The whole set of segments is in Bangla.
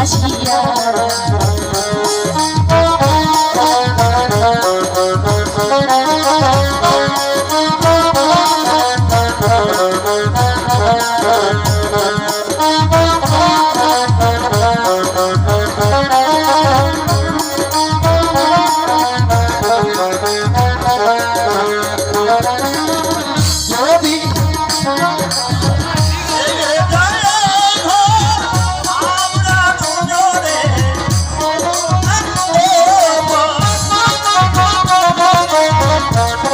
Aşk ya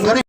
son